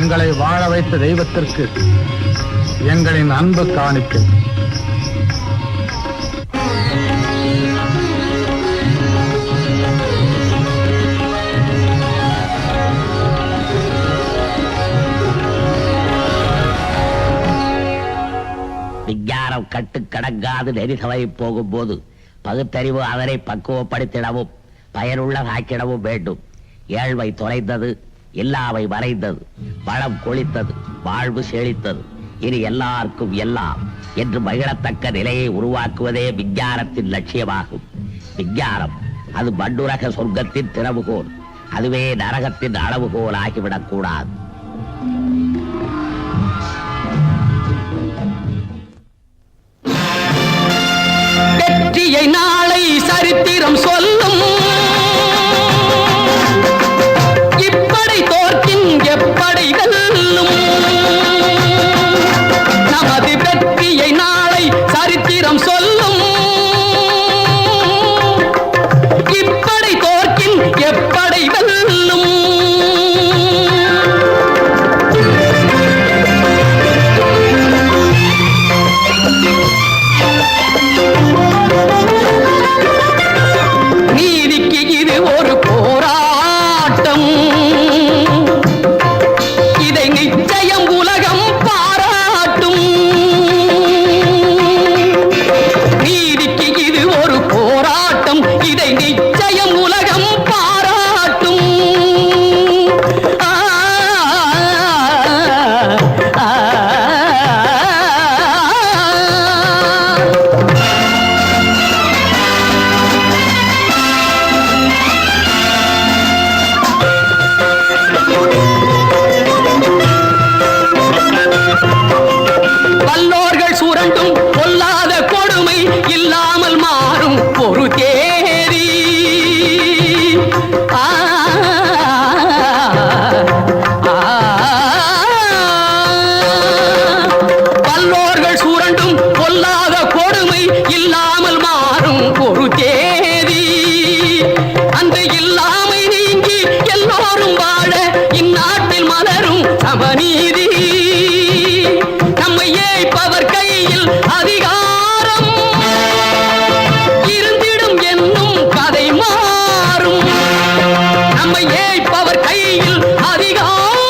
எங்களை வாழ வைத்த தெய்வத்திற்கு எங்களின் அன்பு காணிக்கை. விஞ்ஞானம் கட்டுக்கடங்காது நெறிசவை போகும்போது பகுத்தறிவு அதனை பக்குவப்படுத்திடவும் பயனுள்ளதாக்கிடவும் வேண்டும். ஏழ்மை தொலைந்தது எல்லாவை வரைந்தது பழம் கொளித்தது வாழ்வு செழித்தது. இனி எல்லாருக்கும் எல்லாம் என்று மகிழத்தக்க நிலையை உருவாக்குவதே விஞ்ஞானத்தின் லட்சியமாகும். விஞ்ஞானம் அது மண்ணுரக சொர்க்கத்தின் திறவுகோல். அதுவே நரகத்தின் அளவுகோல் ஆகிவிடக் கூடாது வெற்றியை நாளை அவநீதி சமநீதி நம்மை ஏய்ப்பவர் கையில் அதிகாரம். இருந்திடும் என்னும் கதை மாறும். நம்மை ஏய்ப்பவர் கையில் அதிகாரம்.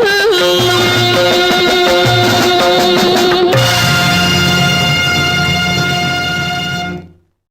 Woohoo!